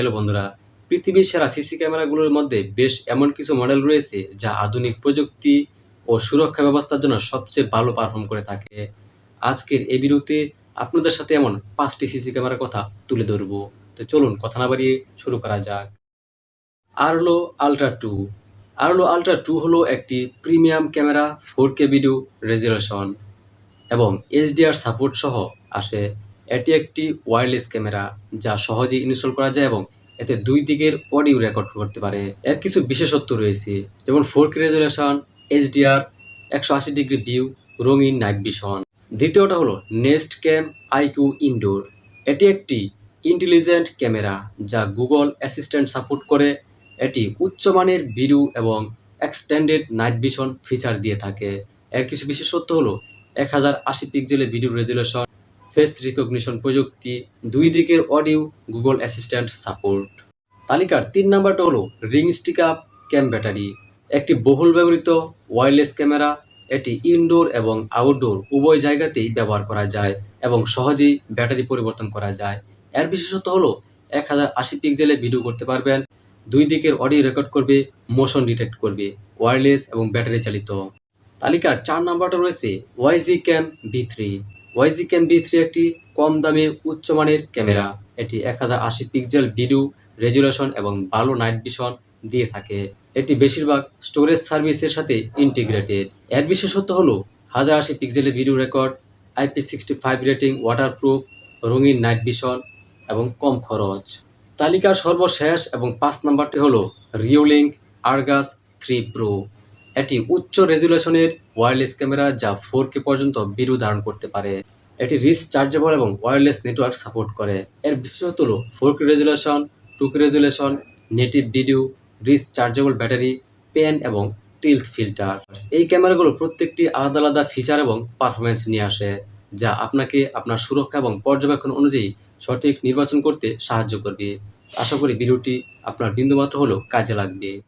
Hello বন্ধুরা, পৃথিবীর সেরা সিসি ক্যামেরাগুলোর মধ্যে বেশ এমন কিছু মডেল রয়েছে যা আধুনিক প্রযুক্তি ও সুরক্ষা ব্যবস্থার জন্য সবচেয়ে ভালো পারফর্ম করে থাকে। আজকের এই ভিডিওতে আপনাদের সাথে এমন পাঁচটি সিসি ক্যামেরার কথা তুলে ধরবো। তো চলুন কথা না বাড়িয়ে শুরু করা যাক। Arlo Ultra two Arlo Ultra two হলো একটি premium camera four K video resolution এবং এইচডিআর সাপোর্ট সহ আসে এটি একটি ওয়্যারলেস ক্যামেরা যা সহজেই ইনস্টল করা যায় এবং এতে দুই দিকের অডিও রেকর্ড করতে পারে। এর কিছু বিশেষত্ব রয়েছে, যেমন ফোর কে রেজুলেশন এইচডিআর একশো আশি ডিগ্রি ভিউ রঙিন নাইট ভিশন দ্বিতীয়টা হলো নেস্ট ক্যাম আইকিউ ইনডোর এটি একটি ইন্টেলিজেন্ট ক্যামেরা যা গুগল অ্যাসিস্ট্যান্ট সাপোর্ট করে। এটি উচ্চমানের ভিডিও এবং এক্সটেন্ডেড নাইট ভিশন ফিচার দিয়ে থাকে। এর কিছু বিশেষত্ব হলো এক হাজার আশি পিক্সেলের ভিডিও রেজুলেশন ফেস রিকগনিশন প্রযুক্তি, দুই দিকের অডিও গুগল অ্যাসিস্ট্যান্ট সাপোর্ট তালিকার তিন নাম্বারটা হলো Ring Stick Up Cam battery একটি বহুল ব্যবহৃত ওয়্যারলেস ক্যামেরা এটি ইনডোর এবং আউটডোর উভয় জায়গাতেই ব্যবহার করা যায় এবং সহজেই ব্যাটারি পরিবর্তন করা যায়। এর বিশেষত্ব হলো এক হাজার আশি পিক্সেলে ভিডিও করতে পারবেন, দুই দিকের অডিও রেকর্ড করবে মোশন ডিটেক্ট করবে ওয়্যারলেস এবং ব্যাটারি চালিত। তালিকার চার নাম্বারটা রয়েছে Wyze Cam V three Wyze Cam B three একটি কম দামে উচ্চমানের ক্যামেরা। এটি এক হাজার আশি পিক্সেল ভিডিও রেজুলেশন এবং ভালো নাইট ভিশন দিয়ে থাকে। এটি বেশিরভাগ স্টোরেজ সার্ভিসের সাথে ইন্টিগ্রেটেড। এর বিশেষত্ব হলো, হাজার আশি পিক্সেলের video record IP sixty five rating waterproof রঙিন নাইট ভিশন এবং কম খরচ। তালিকার সর্বশেষ এবং পাঁচ নাম্বারটি হলো রিওলিঙ্ক আর্গাস থ্রি প্রো এটি উচ্চ রেজুলেশনের ওয়্যারলেস ক্যামেরা যা ফোর কে পর্যন্ত ভিডিও ধারণ করতে পারে। এটি রিস চার্জেবল এবং ওয়্যারলেস নেটওয়ার্ক সাপোর্ট করে। এর বিশেষত হলো four K resolution two K resolution native video rechargeable battery pen এবং টিলথ ফিল্টার এই ক্যামেরাগুলো প্রত্যেকটি আলাদা আলাদা ফিচার এবং পারফরমেন্স নিয়ে আসে, যা আপনাকে আপনার সুরক্ষা এবং পর্যবেক্ষণ অনুযায়ী সঠিক নির্বাচন করতে সাহায্য করবে। আশা করি ভিডিওটি আপনার বিন্দুমাত্র হলেও কাজে লাগবে।